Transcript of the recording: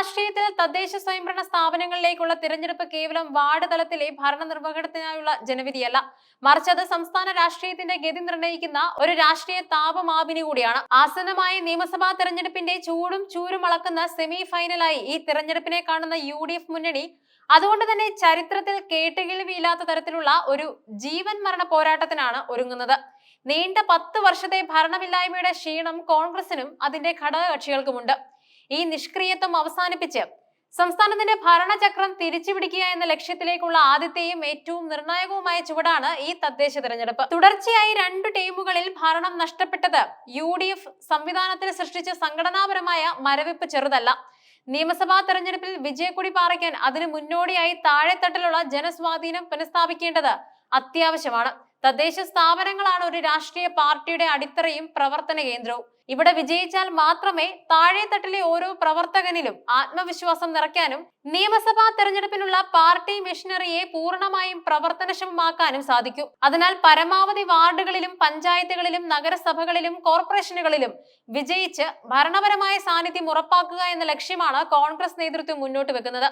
രാഷ്ട്രീയത്തിൽ തദ്ദേശ സ്വയംഭരണ സ്ഥാപനങ്ങളിലേക്കുള്ള തിരഞ്ഞെടുപ്പ് കേവലം വാർഡ് തലത്തിലെ ഭരണ ഭരണനിർവഹണത്തിനായുള്ള ജനവിധിയല്ല. മറിച്ച് അത് സംസ്ഥാന രാഷ്ട്രീയത്തിന്റെ ഗതി നിർണയിക്കുന്ന ഒരു രാഷ്ട്രീയ താപമാപിനി കൂടിയാണ്. ആസന്നമായ നിയമസഭാ തെരഞ്ഞെടുപ്പിന്റെ ചൂടും ചൂരും അളക്കുന്ന സെമി ഫൈനലായി ഈ തെരഞ്ഞെടുപ്പിനെ കാണുന്ന യു മുന്നണി അതുകൊണ്ട് തന്നെ ചരിത്രത്തിൽ കേട്ടുകേൾവിയില്ലാത്ത തരത്തിലുള്ള ഒരു ജീവൻ മരണ പോരാട്ടത്തിനാണ് ഒരുങ്ങുന്നത്. നീണ്ട പത്ത് വർഷത്തെ ഭരണമില്ലായ്മയുടെ ക്ഷീണം കോൺഗ്രസിനും അതിന്റെ ഘടകകക്ഷികൾക്കുമുണ്ട്. ഈ നിഷ്ക്രിയത്വം അവസാനിപ്പിച്ച് സംസ്ഥാനത്തിന്റെ ഭരണചക്രം തിരിച്ചുപിടിക്കുക എന്ന ലക്ഷ്യത്തിലേക്കുള്ള ആദ്യത്തെയും ഏറ്റവും നിർണായകവുമായ ചുവടാണ് ഈ തദ്ദേശ തെരഞ്ഞെടുപ്പ്. തുടർച്ചയായി രണ്ടു ടീമുകളിൽ ഭരണം നഷ്ടപ്പെട്ടത് യു ഡി എഫ് സംവിധാനത്തിൽ സൃഷ്ടിച്ച സംഘടനാപരമായ മരവിപ്പ് ചെറുതല്ല. നിയമസഭാ തെരഞ്ഞെടുപ്പിൽ വിജയക്കുടി പാറയ്ക്കാൻ അതിന് മുന്നോടിയായി താഴെത്തട്ടിലുള്ള ജനസ്വാധീനം പുനഃസ്ഥാപിക്കേണ്ടത് അത്യാവശ്യമാണ്. തദ്ദേശ സ്ഥാപനങ്ങളാണ് ഒരു രാഷ്ട്രീയ പാർട്ടിയുടെ അടിത്തറയും പ്രവർത്തന കേന്ദ്രവും. ഇവിടെ വിജയിച്ചാൽ മാത്രമേ താഴെത്തട്ടിലെ ഓരോ പ്രവർത്തകനിലും ആത്മവിശ്വാസം നിറയ്ക്കാനും നിയമസഭാ തെരഞ്ഞെടുപ്പിനുള്ള പാർട്ടി മെഷീനറിയെ പൂർണമായും പ്രവർത്തനക്ഷമമാക്കാനും സാധിക്കൂ. അതിനാൽ പരമാവധി വാർഡുകളിലും പഞ്ചായത്തുകളിലും നഗരസഭകളിലും കോർപ്പറേഷനുകളിലും വിജയിച്ച് ഭരണപരമായ സാന്നിധ്യം ഉറപ്പാക്കുക എന്ന ലക്ഷ്യമാണ് കോൺഗ്രസ് നേതൃത്വം മുന്നോട്ട് വെക്കുന്നത്.